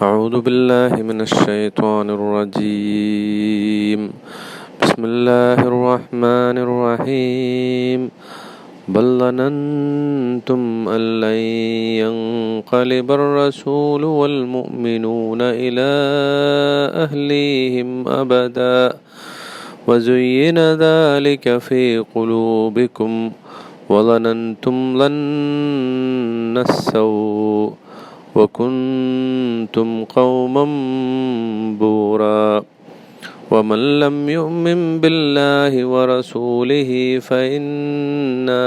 أعوذ بالله من الشيطان الرجيم. بسم الله الرحمن الرحيم. بل ظننتم أن لن ينقلب الرسول والمؤمنون إلى أهليهم أبدا. وزين ذلك في قلوبكم. وظننتم ظن السوء وكنتم قوما بورا ومن لم يؤمن بالله ورسوله فإنا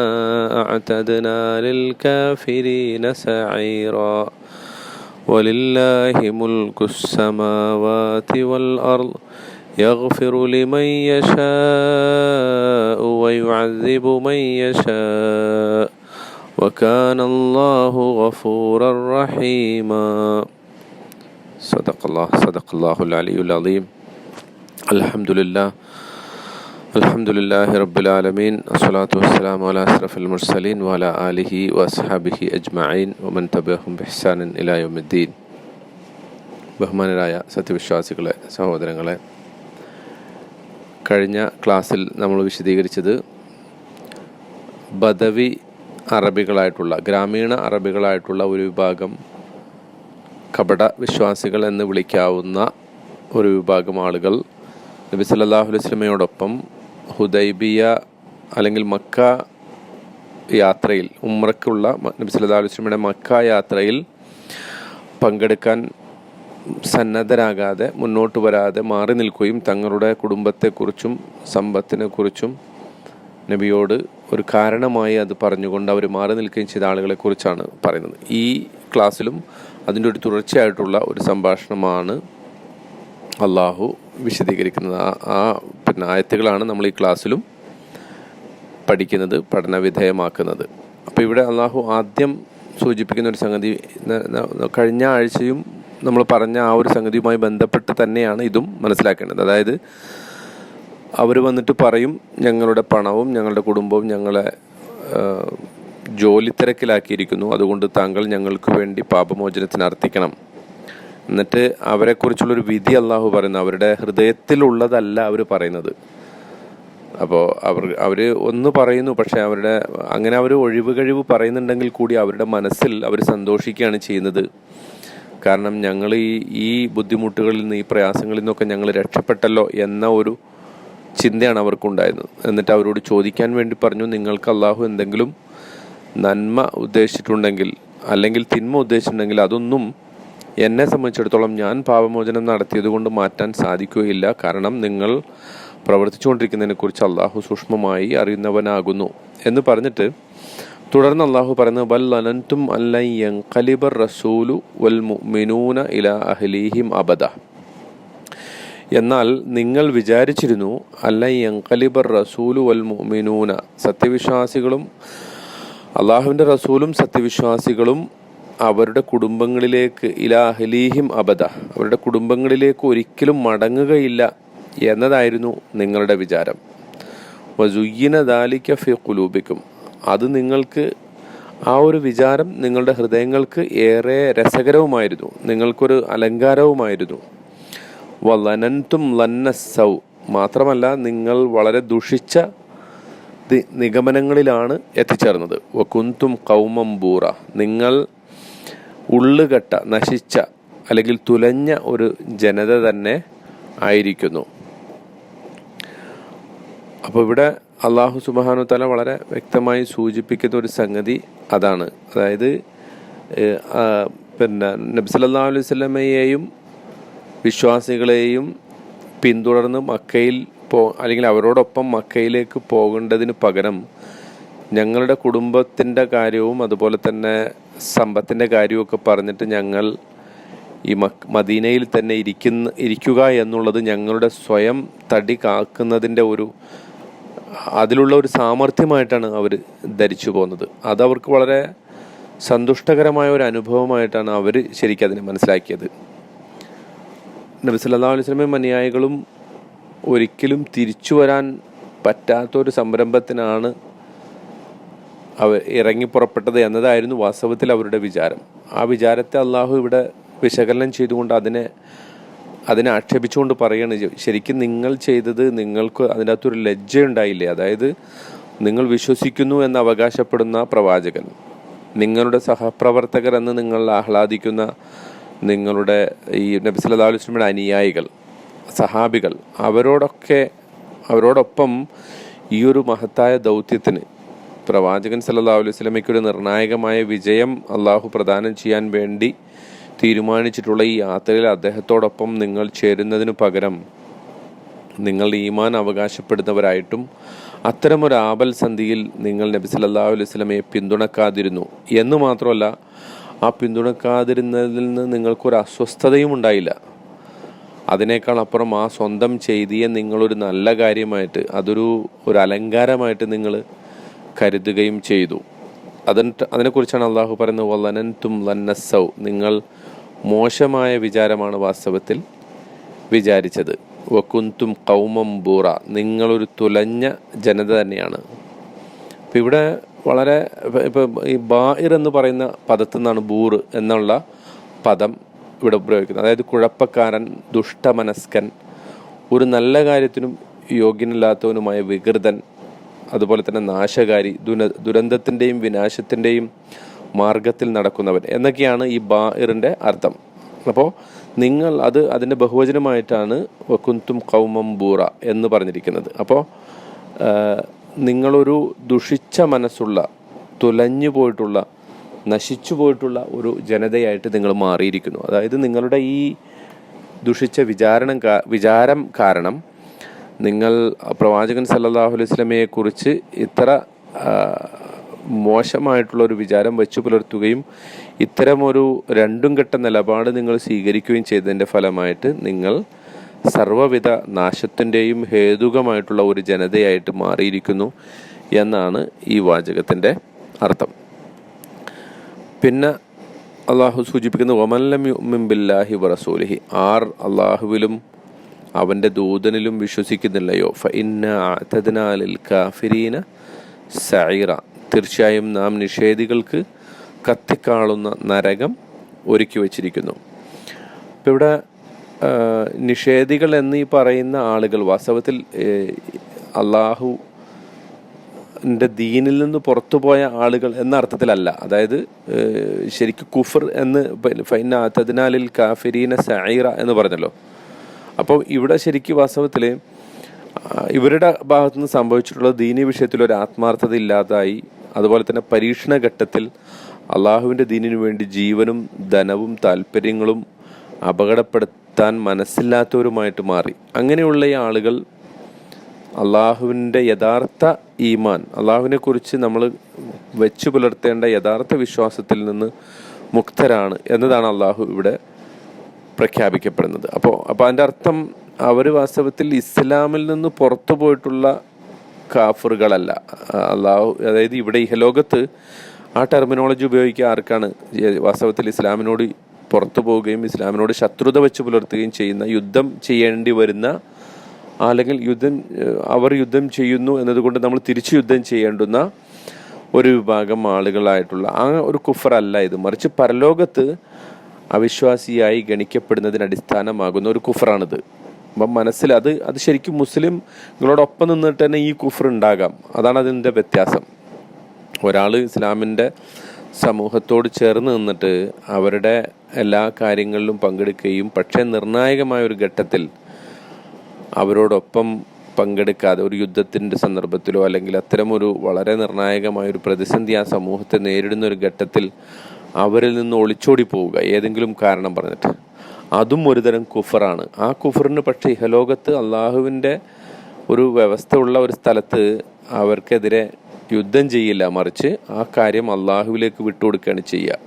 أعتدنا للكافرين سعيرا. ولله ملك السماوات والأرض يغفر لمن يشاء ويعذب من يشاء. وكان الله غفورا رحيما صدق الله صدق الله العلي العظيم الحمد لله الحمد لله رب العالمين الصلاة والسلام على أشرف المرسلين وعلى آله وأصحابه أجمعين ومن تبعهم بإحسان إلى يوم الدين ബഹുമാനരായ സത്യവിശ്വാസികളെ സഹോദരങ്ങളെ കഴിഞ്ഞ ക്ലാസ്സിൽ നമ്മൾ വിശദീകരിച്ചത് ബദവി അറബികളായിട്ടുള്ള ഗ്രാമീണ അറബികളായിട്ടുള്ള ഒരു വിഭാഗം കപട വിശ്വാസികൾ എന്ന് വിളിക്കാവുന്ന ഒരു വിഭാഗം ആളുകൾ നബി സല്ലാഹു അലൈഹി വസല്ലമയോടൊപ്പം ഹുദൈബിയ അല്ലെങ്കിൽ മക്ക യാത്രയിൽ ഉമ്രക്കുള്ള നബി സല്ലാ അലൈഹി വസല്ലമയുടെ മക്ക യാത്രയിൽ പങ്കെടുക്കാൻ സന്നദ്ധരാകാതെ മുന്നോട്ട് വരാതെ മാറി നിൽക്കുകയും തങ്ങളുടെ കുടുംബത്തെക്കുറിച്ചും സമ്പത്തിനെക്കുറിച്ചും നബിയോട് ഒരു കാരണമായി അത് പറഞ്ഞുകൊണ്ട് അവർ മാറി നിൽക്കുകയും ചെയ്ത ആളുകളെക്കുറിച്ചാണ് പറയുന്നത്. ഈ ക്ലാസ്സിലും അതിന്റെ ഒരു തുടർച്ചയായിട്ടുള്ള ഒരു സംഭാഷണമാണ് അള്ളാഹു വിശദീകരിക്കുന്നത്. ആ പിന്നെ ആയത്തുകളാണ് നമ്മൾ ഈ ക്ലാസ്സിലും പഠിക്കുന്നത് പഠനവിധേയമാക്കുന്നത്. അപ്പോൾ ഇവിടെ അള്ളാഹു ആദ്യം സൂചിപ്പിക്കുന്ന ഒരു സംഗതി കഴിഞ്ഞ ആഴ്ചയും നമ്മൾ പറഞ്ഞ ആ ഒരു സംഗതിയുമായി ബന്ധപ്പെട്ട് തന്നെയാണ് ഇതും മനസ്സിലാക്കേണ്ടത്. അതായത് അവർ വന്നിട്ട് പറയും ഞങ്ങളുടെ പണവും ഞങ്ങളുടെ കുടുംബവും ഞങ്ങളെ ജോലി തിരക്കിലാക്കിയിരിക്കുന്നു. അതുകൊണ്ട് താങ്കൾ ഞങ്ങൾക്ക് വേണ്ടി പാപമോചനത്തിന് അർത്ഥിക്കണം എന്നിട്ട് അവരെക്കുറിച്ചുള്ളൊരു വിധി അള്ളാഹു പറയുന്നു. അവരുടെ ഹൃദയത്തിലുള്ളതല്ല അവർ പറയുന്നത്. അപ്പോൾ അവർ അവർ ഒന്ന് പറയുന്നു പക്ഷേ അവരുടെ അങ്ങനെ അവർ ഒഴിവ് കഴിവ് പറയുന്നുണ്ടെങ്കിൽ കൂടി അവരുടെ മനസ്സിൽ അവർ സന്തോഷിക്കുകയാണ് ചെയ്യുന്നത്. കാരണം ഞങ്ങൾ ഈ ഈ ബുദ്ധിമുട്ടുകളിൽ നിന്ന് ഈ പ്രയാസങ്ങളിൽ നിന്നൊക്കെ ഞങ്ങൾ രക്ഷപ്പെട്ടല്ലോ എന്ന ഒരു ചിന്തയാണ് അവർക്കുണ്ടായിരുന്നത്. എന്നിട്ട് അവരോട് ചോദിക്കാൻ വേണ്ടി പറഞ്ഞു നിങ്ങൾക്ക് അള്ളാഹു എന്തെങ്കിലും നന്മ ഉദ്ദേശിച്ചിട്ടുണ്ടെങ്കിൽ അല്ലെങ്കിൽ തിന്മ ഉദ്ദേശിച്ചിട്ടുണ്ടെങ്കിൽ അതൊന്നും എന്നെ സംബന്ധിച്ചിടത്തോളം ഞാൻ പാപമോചനം നടത്തിയത് കൊണ്ട് മാറ്റാൻ സാധിക്കുകയില്ല. കാരണം നിങ്ങൾ പ്രവർത്തിച്ചുകൊണ്ടിരിക്കുന്നതിനെക്കുറിച്ച് അള്ളാഹു സൂക്ഷ്മമായി അറിയുന്നവനാകുന്നു. എന്ന് പറഞ്ഞിട്ട് തുടർന്ന് അള്ളാഹു പറയുന്നത് വൽ അനന്തും അല്ലയ്യങ്കലിബർ റസൂലു വൽ മിനൂന ഇല അഹ്ലീഹിം അബദ. എന്നാൽ നിങ്ങൾ വിചാരിച്ചിരുന്നു അല്ല യങ്കലിബർ റസൂലു വൽ മുഅ്മിനൂന. സത്യവിശ്വാസികളും അള്ളാഹുവിന്റെ റസൂലും സത്യവിശ്വാസികളും അവരുടെ കുടുംബങ്ങളിലേക്ക് ഇലാഹലീഹിം അബദ അവരുടെ കുടുംബങ്ങളിലേക്ക് ഒരിക്കലും മടങ്ങുകയില്ല എന്നതായിരുന്നു നിങ്ങളുടെ വിചാരം. വസുയ്യന ദാലിക്ക ഫി കുലൂബിക്കും അത് നിങ്ങൾക്ക് ആ ഒരു വിചാരം നിങ്ങളുടെ ഹൃദയങ്ങൾക്ക് ഏറെ രസകരവുമായിരുന്നു നിങ്ങൾക്കൊരു അലങ്കാരവുമായിരുന്നു. വലനന്തും ലന്നസൗ മാത്രമല്ല നിങ്ങൾ വളരെ ദുഷിച്ച നിഗമനങ്ങളിലാണ് എത്തിച്ചേർന്നത്. വക്കുന്തും കൗമം ബൂറ. നിങ്ങൾ ഉള്ളുകെട്ട നശിച്ച അല്ലെങ്കിൽ തുലഞ്ഞ ഒരു ജനത തന്നെ ആയിരിക്കുന്നു. അപ്പോൾ ഇവിടെ അള്ളാഹു സുബാനു തല വളരെ വ്യക്തമായി സൂചിപ്പിക്കുന്ന ഒരു സംഗതി അതാണ്. അതായത് പിന്നെ നബി സല്ലല്ലാഹു അലൈഹി വസല്ലമയെയും വിശ്വാസികളെയും പിന്തുടർന്ന് മക്കയിൽ പോ അല്ലെങ്കിൽ അവരോടൊപ്പം മക്കയിലേക്ക് പോകേണ്ടതിന് പകരം ഞങ്ങളുടെ കുടുംബത്തിന്റെ കാര്യവും അതുപോലെ തന്നെ സമ്പത്തിന്റെ കാര്യവുമൊക്കെ പറഞ്ഞിട്ട് ഞങ്ങൾ ഈ മക് മദീനയിൽ തന്നെ ഇരിക്കുന്ന ഇരിക്കുക എന്നുള്ളത് ഞങ്ങളുടെ സ്വയം തടി കാക്കുന്നതിന്റെ ഒരു അതിലുള്ള ഒരു സാമർഥ്യമായിട്ടാണ് അവർ ധരിച്ചു പോകുന്നത്. അതവർക്ക് വളരെ സന്തുഷ്ടകരമായ ഒരു അനുഭവമായിട്ടാണ് അവർ ശരിക്കും അതിനെ മനസ്സിലാക്കിയത്. നബി സല്ലല്ലാഹു അലൈഹി സ്വലമയും അനുയായികളും ഒരിക്കലും തിരിച്ചു വരാൻ പറ്റാത്തൊരു സംരംഭത്തിനാണ് അവർ ഇറങ്ങി പുറപ്പെട്ടത് എന്നതായിരുന്നു വാസ്തവത്തിൽ അവരുടെ വിചാരം. ആ വിചാരത്തെ അള്ളാഹു ഇവിടെ വിശകലനം ചെയ്തുകൊണ്ട് അതിനെ അതിനെ ആക്ഷേപിച്ചുകൊണ്ട് പറയാണ്. ശരിക്കും നിങ്ങൾ ചെയ്തത് നിങ്ങൾക്ക് അതിന്റെ അകത്തൊരു ലജ്ജയുണ്ടായില്ലേ? അതായത് നിങ്ങൾ വിശ്വസിക്കുന്നു എന്ന് അവകാശപ്പെടുന്ന പ്രവാചകൻ നിങ്ങളുടെ സഹപ്രവർത്തകർ എന്ന് നിങ്ങൾ ആഹ്ലാദിക്കുന്ന നിങ്ങളുടെ ഈ നബി സല്ലല്ലാഹു അലൈഹി വസല്ലമയുടെ അനുയായികൾ സഹാബികൾ അവരോടൊക്കെ അവരോടൊപ്പം ഈ ഒരു മഹത്തായ ദൗത്യത്തിന് പ്രവാചകൻ സല്ലാ അലൈഹി സ്വലമയ്ക്ക് ഒരു നിർണായകമായ വിജയം അള്ളാഹു പ്രദാനം ചെയ്യാൻ വേണ്ടി തീരുമാനിച്ചിട്ടുള്ള ഈ യാത്രയിൽ അദ്ദേഹത്തോടൊപ്പം നിങ്ങൾ ചേരുന്നതിനു പകരം നിങ്ങൾ ഈമാൻ അവകാശപ്പെടുന്നവരായിട്ടും അത്തരമൊരു ആപൽസന്ധിയിൽ നിങ്ങൾ നബി സല്ലാ അലൈഹി സ്വലമയെ പിന്തുണക്കാതിരുന്നു. എന്ന് മാത്രമല്ല ആ പിന്തുണക്കാതിരുന്നതിൽ നിന്ന് നിങ്ങൾക്കൊരു അസ്വസ്ഥതയും ഉണ്ടായില്ല. അതിനേക്കാൾ അപ്പുറം ആ സ്വന്തം ചെയ്തിയെ നിങ്ങളൊരു നല്ല കാര്യമായിട്ട് അതൊരു ഒരു അലങ്കാരമായിട്ട് നിങ്ങൾ കരുതുകയും ചെയ്തു. അതിന് അതിനെക്കുറിച്ചാണ് അള്ളാഹു പറയുന്നത് വലനൻ തും ലന്നസൗ നിങ്ങൾ മോശമായ വിചാരമാണ് വാസ്തവത്തിൽ വിചാരിച്ചത്. വക്കുന്തും കൗമം ബൂറ. നിങ്ങളൊരു തുലഞ്ഞ ജനത തന്നെയാണ്. അപ്പം ഇവിടെ വളരെ ഇപ്പം ഈ ബായിർ എന്ന് പറയുന്ന പദത്തിൽ നിന്നാണ് ബൂർ എന്നുള്ള പദം ഇവിടെ ഉപയോഗിക്കുന്നത്. അതായത് കുഴപ്പക്കാരൻ ദുഷ്ടമനസ്കൻ ഒരു നല്ല കാര്യത്തിനും യോഗ്യനല്ലാത്തവനുമായ വികൃതൻ അതുപോലെ തന്നെ നാശകാരി ദുന ദുരന്തത്തിന്റെയും വിനാശത്തിന്റെയും മാർഗത്തിൽ നടക്കുന്നവൻ എന്നൊക്കെയാണ് ഈ ബായിറിന്റെ അർത്ഥം. അപ്പോൾ നിങ്ങൾ അത് അതിന്റെ ബഹുവചനമായിട്ടാണ് വക്കുന്തും കൗമം ബൂറ എന്ന് പറഞ്ഞിരിക്കുന്നത്. അപ്പോൾ നിങ്ങളൊരു ദുഷിച്ച മനസ്സുള്ള തുലഞ്ഞു പോയിട്ടുള്ള നശിച്ചു പോയിട്ടുള്ള ഒരു ജനതയായിട്ട് നിങ്ങൾ മാറിയിരിക്കുന്നു. അതായത് നിങ്ങളുടെ ഈ ദുഷിച്ച വിചാരണം വിചാരം കാരണം നിങ്ങൾ പ്രവാചകൻ സല്ലല്ലാഹു അലൈഹി വസല്ലമയെ കുറിച്ച് ഇത്ര മോശമായിട്ടുള്ള ഒരു വിചാരം വെച്ചു പുലർത്തുകയും ഇത്തരമൊരു രണ്ടും ഘട്ട നിലപാട് നിങ്ങൾ സ്വീകരിക്കുകയും ചെയ്തതിന്റെ ഫലമായിട്ട് നിങ്ങൾ സർവവിധ നാശത്തിന്റെയും ഹേതുകമായിട്ടുള്ള ഒരു ജനതയായിട്ട് മാറിയിരിക്കുന്നു എന്നാണ് ഈ വാചകത്തിന്റെ അർത്ഥം. പിന്നെ അള്ളാഹു സൂചിപ്പിക്കുന്ന ഒമല്ലമിമ്പില്ലാഹി വറസൂലിഹി ആർ അള്ളാഹുവിലും അവന്റെ ദൂതനിലും വിശ്വസിക്കുന്നില്ലയോ? ഫ കാഫിരീന സൈറ തീർച്ചയായും നാം നിഷേധികൾക്ക് കത്തിക്കാളുന്ന നരകം ഒരുക്കി വച്ചിരിക്കുന്നു. ഇപ്പം ഇവിടെ നിഷേധികൾ എന്നീ പറയുന്ന ആളുകൾ വാസ്തവത്തിൽ അള്ളാഹു ന്റെ ദീനിൽ നിന്ന് പുറത്തുപോയ ആളുകൾ എന്ന അർത്ഥത്തിലല്ല. അതായത് ശരിക്ക് കുഫർ എന്ന് ഫൈനാത്തതിനാലിൽ കാഫിരീന സൈറ എന്ന് പറഞ്ഞല്ലോ. അപ്പോൾ ഇവിടെ ശരിക്കും വാസ്തവത്തിൽ ഇവരുടെ ഭാഗത്തു നിന്ന് സംഭവിച്ചിട്ടുള്ള ദീനി വിഷയത്തിൽ ഒരു ആത്മാർത്ഥത ഇല്ലാതായി. അതുപോലെ തന്നെ പരീക്ഷണ ഘട്ടത്തിൽ അള്ളാഹുവിന്റെ ദീനിനു വേണ്ടി ജീവനും ധനവും താല്പര്യങ്ങളും അപകടപ്പെടുത്താൻ മനസ്സില്ലാത്തവരുമായിട്ട് മാറി. അങ്ങനെയുള്ള ഈ ആളുകൾ അള്ളാഹുവിന്റെ യഥാർത്ഥ ഈമാൻ അള്ളാഹുവിനെ കുറിച്ച് നമ്മൾ വെച്ചു പുലർത്തേണ്ട യഥാർത്ഥ വിശ്വാസത്തിൽ നിന്ന് മുക്തരാണ് എന്നതാണ് അള്ളാഹു ഇവിടെ പ്രഖ്യാപിക്കപ്പെടുന്നത്. അപ്പോൾ അപ്പോൾ അതിന്റെ അർത്ഥം അവർ വാസ്തവത്തിൽ ഇസ്ലാമിൽ നിന്ന് പുറത്തു പോയിട്ടുള്ള കാഫറുകളല്ല. അള്ളാഹു അതായത് ഇവിടെ ഇഹലോകത്ത് ആ ടെർമിനോളജി ഉപയോഗിക്കുക ആർക്കാണ് വാസ്തവത്തിൽ ഇസ്ലാമിനോട് പുറത്തു പോവുകയും ഇസ്ലാമിനോട് ശത്രുത വെച്ച് പുലർത്തുകയും ചെയ്യുന്ന യുദ്ധം ചെയ്യേണ്ടി വരുന്ന അല്ലെങ്കിൽ യുദ്ധം അവർ യുദ്ധം ചെയ്യുന്നു എന്നതുകൊണ്ട് നമ്മൾ തിരിച്ചു യുദ്ധം ചെയ്യേണ്ടുന്ന ഒരു വിഭാഗം ആളുകളായിട്ടുള്ള ആ ഒരു കുഫറല്ല ഇത്. മറിച്ച് പരലോകത്ത് അവിശ്വാസിയായി ഗണിക്കപ്പെടുന്നതിന് അടിസ്ഥാനമാകുന്ന ഒരു കുഫറാണിത്. അപ്പം മനസ്സിൽ അത് അത് ശരിക്കും മുസ്ലിംകളോടൊപ്പം നിന്നിട്ട് തന്നെ ഈ കുഫർ ഉണ്ടാകാം. അതാണ് അതിന്റെ വ്യത്യാസം. ഒരാൾ ഇസ്ലാമിന്റെ സമൂഹത്തോട് ചേർന്ന് നിന്നിട്ട് അവരുടെ എല്ലാ കാര്യങ്ങളിലും പങ്കെടുക്കുകയും പക്ഷേ നിർണായകമായ ഒരു ഘട്ടത്തിൽ അവരോടൊപ്പം പങ്കെടുക്കാതെ ഒരു യുദ്ധത്തിന്റെ സന്ദർഭത്തിലോ അല്ലെങ്കിൽ അത്തരമൊരു വളരെ നിർണായകമായ ഒരു പ്രതിസന്ധി ആ സമൂഹത്തെ നേരിടുന്ന ഒരു ഘട്ടത്തിൽ അവരിൽ നിന്ന് ഒളിച്ചോടി പോവുക ഏതെങ്കിലും കാരണം പറഞ്ഞിട്ട്. അതും ഒരുതരം കുഫറാണ്. ആ കുഫറിന് പക്ഷേ ഇഹലോകത്ത് അള്ളാഹുവിന്റെ ഒരു വ്യവസ്ഥ ഉള്ള ഒരു സ്ഥലത്ത് അവർക്കെതിരെ യുദ്ധം ചെയ്യില്ല മറിച്ച് ആ കാര്യം അള്ളാഹുവിലേക്ക് വിട്ടുകൊടുക്കുകയാണ് ചെയ്യുക.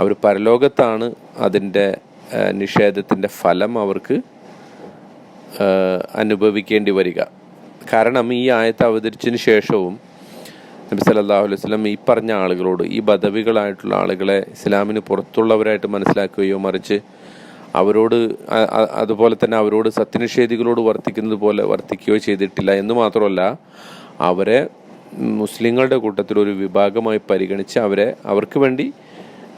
അവർ പരലോകത്താണ് അതിന്റെ നിഷേധത്തിന്റെ ഫലം അവർക്ക് അനുഭവിക്കേണ്ടി വരിക. കാരണം ഈ ആയത്ത് അവതരിച്ചതിന് ശേഷവും നബി സല്ലല്ലാഹു അലൈഹി വസ്ലം ഈ പറഞ്ഞ ആളുകളോട് ഈ ബദവികളായിട്ടുള്ള ആളുകളെ ഇസ്ലാമിന് പുറത്തുള്ളവരായിട്ട് മനസ്സിലാക്കുകയോ മറിച്ച് അവരോട് അതുപോലെ തന്നെ അവരോട് സത്യനിഷേധികളോട് വർത്തിക്കുന്നത് പോലെ വർത്തിക്കുകയോ ചെയ്തിട്ടില്ല. എന്ന് മാത്രമല്ല അവരെ മുസ്ലിങ്ങളുടെ കൂട്ടത്തിൽ ഒരു വിഭാഗമായി പരിഗണിച്ച് അവരെ അവർക്ക് വേണ്ടി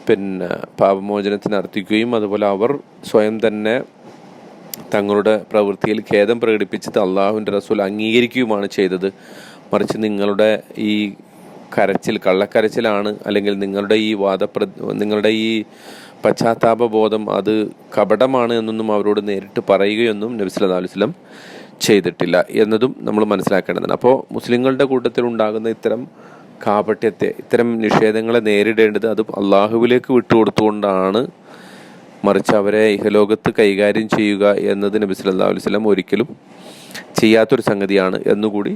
പിന്നെ പാപമോചനത്തിന് അർത്ഥിക്കുകയും അതുപോലെ അവർ സ്വയം തന്നെ തങ്ങളുടെ പ്രവൃത്തിയിൽ ഖേദം പ്രകടിപ്പിച്ചത് അള്ളാഹുവിന്റെ റസൂൽ അംഗീകരിക്കുകയുമാണ് ചെയ്തത്. മറിച്ച് നിങ്ങളുടെ ഈ കരച്ചിൽ കള്ളക്കരച്ചിലാണ് അല്ലെങ്കിൽ നിങ്ങളുടെ ഈ വാദപ്ര നിങ്ങളുടെ ഈ പശ്ചാത്താപബോധം അത് കപടമാണ് എന്നൊന്നും അവരോട് നേരിട്ട് പറയുകയൊന്നും നബി സല്ലല്ലാഹു അലൈഹി ചെയ്തിട്ടില്ല എന്നതും നമ്മൾ മനസ്സിലാക്കേണ്ടതാണ്. അപ്പോൾ മുസ്ലിങ്ങളുടെ കൂട്ടത്തിൽ ഉണ്ടാകുന്ന ഇത്തരം കാപട്യത്തെ ഇത്തരം നിഷേധങ്ങളെ നേരിടേണ്ടത് അത് അള്ളാഹുവിലേക്ക് വിട്ടുകൊടുത്തുകൊണ്ടാണ്. മറിച്ച് അവരെ ഇഹലോകത്ത് കൈകാര്യം ചെയ്യുക എന്നത് നബി സല്ലല്ലാഹു അലൈഹി വസല്ലം ഒരിക്കലും ചെയ്യാത്തൊരു സംഗതിയാണ് എന്നുകൂടി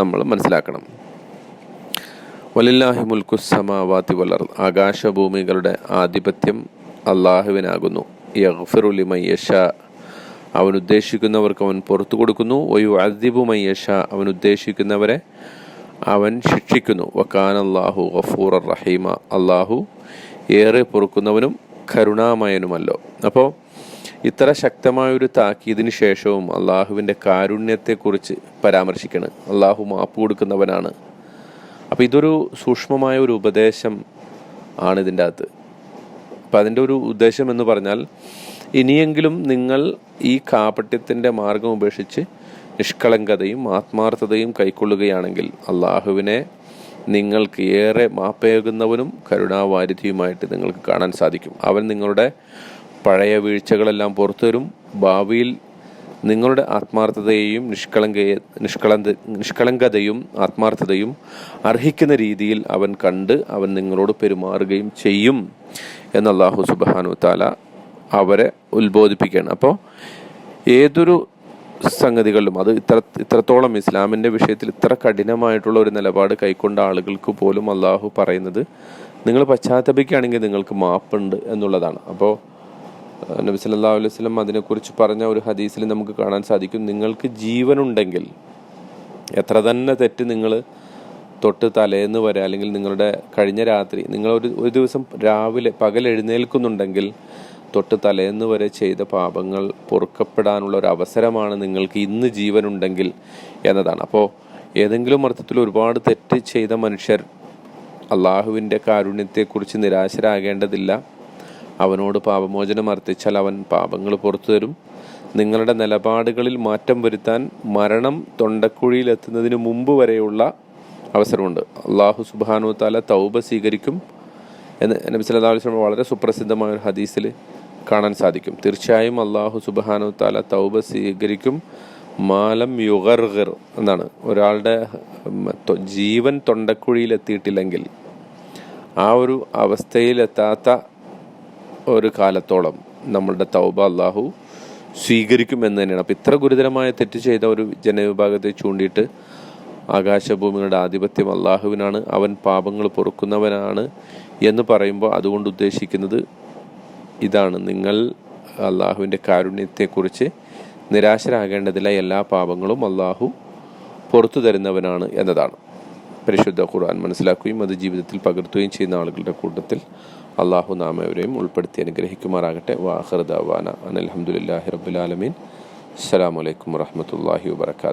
നമ്മൾ മനസ്സിലാക്കണം. വലില്ലാഹി മുൽക്കു സമാവാത്തി വലർ ആകാശഭൂമികളുടെ ആധിപത്യം അള്ളാഹുവിനാകുന്നു യഗ്ഫിറു ലിമയ്യഷ അവൻ ഉദ്ദേശിക്കുന്നവർക്ക് അവൻ പുറത്തു കൊടുക്കുന്നു. ഒയു അദിബു മയ്യഷ അവൻ ഉദ്ദേശിക്കുന്നവരെ അവൻ ശിക്ഷിക്കുന്നു. വക്കാൻ അള്ളാഹു ഗഫൂർ റഹീമ. അള്ളാഹു ഏറെ പൊറുക്കുന്നവനും കരുണാമയനുമല്ലോ. അപ്പോൾ ഇത്ര ശക്തമായൊരു താക്കീതിന് ശേഷവും അള്ളാഹുവിന്റെ കാരുണ്യത്തെക്കുറിച്ച് പരാമർശിക്കണം. അള്ളാഹു മാപ്പ് കൊടുക്കുന്നവനാണ്. അപ്പോൾ ഇതൊരു സൂക്ഷ്മമായ ഒരു ഉപദേശം ആണ് ഇതിന്റെ അകത്ത്. അപ്പം അതിന്റെ ഒരു ഉദ്ദേശം എന്ന് പറഞ്ഞാൽ ഇനിയെങ്കിലും നിങ്ങൾ ഈ കാപട്യത്തിന്റെ മാർഗം ഉപേക്ഷിച്ച് നിഷ്കളങ്കതയും ആത്മാർത്ഥതയും കൈക്കൊള്ളുകയാണെങ്കിൽ അള്ളാഹുവിനെ നിങ്ങൾക്ക് ഏറെ മാപ്പേകുന്നവനും കരുണാവാരിധിയുമായിട്ട് നിങ്ങൾക്ക് കാണാൻ സാധിക്കും. അവൻ നിങ്ങളുടെ പഴയ വീഴ്ചകളെല്ലാം പുറത്തു തരും ഭാവിയിൽ നിങ്ങളുടെ ആത്മാർത്ഥതയെയും നിഷ്കളങ്ക നിഷ്കളങ്ക നിഷ്കളങ്കതയും ആത്മാർത്ഥതയും അർഹിക്കുന്ന രീതിയിൽ അവൻ കണ്ട് അവൻ നിങ്ങളോട് പെരുമാറുകയും ചെയ്യും എന്ന് അള്ളാഹു സുബാനു താല അവരെ ഉത്ബോധിപ്പിക്കുകയാണ്. അപ്പോൾ ഏതൊരു സംഗതികളിലും അത് ഇത്ര ഇത്രത്തോളം ഇസ്ലാമിന്റെ വിഷയത്തിൽ ഇത്ര കഠിനമായിട്ടുള്ള ഒരു നിലപാട് കൈക്കൊണ്ട ആളുകൾക്ക് പോലും അള്ളാഹു പറയുന്നത് നിങ്ങൾ പശ്ചാത്തപിക്കുകയാണെങ്കിൽ നിങ്ങൾക്ക് മാപ്പുണ്ട് എന്നുള്ളതാണ്. അപ്പോൾ നബി സല്ലാ അലൈഹി വസ്ലം അതിനെക്കുറിച്ച് പറഞ്ഞ ഒരു ഹദീസിൽ നമുക്ക് കാണാൻ സാധിക്കും. നിങ്ങൾക്ക് ജീവനുണ്ടെങ്കിൽ എത്ര തന്നെ തെറ്റ് നിങ്ങൾ തൊട്ട് തലേന്ന് വരെ അല്ലെങ്കിൽ നിങ്ങളുടെ കഴിഞ്ഞ രാത്രി നിങ്ങൾ ഒരു ഒരു ദിവസം രാവിലെ പകൽ എഴുന്നേൽക്കുന്നുണ്ടെങ്കിൽ തൊട്ട് തലേന്ന് വരെ ചെയ്ത പാപങ്ങൾ പൊറുക്കപ്പെടാനുള്ള ഒരു അവസരമാണ് നിങ്ങൾക്ക് ഇന്ന് ജീവനുണ്ടെങ്കിൽ എന്നതാണ്. അപ്പോൾ ഏതെങ്കിലും അർത്ഥത്തിൽ ഒരുപാട് തെറ്റ് ചെയ്ത മനുഷ്യർ അള്ളാഹുവിന്റെ കാരുണ്യത്തെക്കുറിച്ച് നിരാശരാകേണ്ടതില്ല. അവനോട് പാപമോചനം അർത്ഥിച്ചാൽ അവൻ പാപങ്ങൾ പുറത്തു തരും. നിങ്ങളുടെ നിലപാടുകളിൽ മാറ്റം വരുത്താൻ മരണം തൊണ്ടക്കുഴിയിലെത്തുന്നതിന് മുമ്പ് വരെയുള്ള അവസരമുണ്ട്. അള്ളാഹു സുബാനു താല തൗബ സ്വീകരിക്കും എന്ന് നബി സല്ലല്ലാഹു അലൈഹി വളരെ സുപ്രസിദ്ധമായ ഒരു ഹദീസിൽ കാണാൻ സാധിക്കും. തീർച്ചയായും അള്ളാഹു സുബാനു താല തൗബ സ്വീകരിക്കും. മാലം യുഗർഗർ എന്നാണ്. ഒരാളുടെ ജീവൻ തൊണ്ടക്കുഴിയിലെത്തിയിട്ടില്ലെങ്കിൽ ആ ഒരു അവസ്ഥയിലെത്താത്ത ഒരു കാലത്തോളം നമ്മളുടെ തൗബ അള്ളാഹു സ്വീകരിക്കും എന്ന് തന്നെയാണ്. അപ്പം ഇത്ര ഗുരുതരമായ തെറ്റ് ചെയ്ത ഒരു ജനവിഭാഗത്തെ ചൂണ്ടിയിട്ട് ആകാശഭൂമികളുടെ ആധിപത്യം അള്ളാഹുവിനാണ് അവൻ പാപങ്ങൾ പൊറുക്കുന്നവനാണ് എന്ന് പറയുമ്പോൾ അതുകൊണ്ട് ഉദ്ദേശിക്കുന്നത് ഇതാണ് നിങ്ങൾ അള്ളാഹുവിന്റെ കാരുണ്യത്തെക്കുറിച്ച് നിരാശരാകേണ്ടതില്ല എല്ലാ പാപങ്ങളും അള്ളാഹു പുറത്തു തരുന്നവനാണ് എന്നതാണ്. പരിശുദ്ധ ഖുർആൻ മനസ്സിലാക്കുകയും അത് ജീവിതത്തിൽ പകർത്തുകയും ചെയ്യുന്ന ആളുകളുടെ കൂട്ടത്തിൽ അള്ളാഹു നാം ഉൾപ്പെടുത്തി അനുഗ്രഹിക്കുമാറാകട്ടെ. വാഹർദാവാന അനൽഹമുല്ലാഹി റബുലാലമീൻ അസ്സാം വലൈക്കും വാഹമത്തല്ലാഹി വാബർക്കാത്തു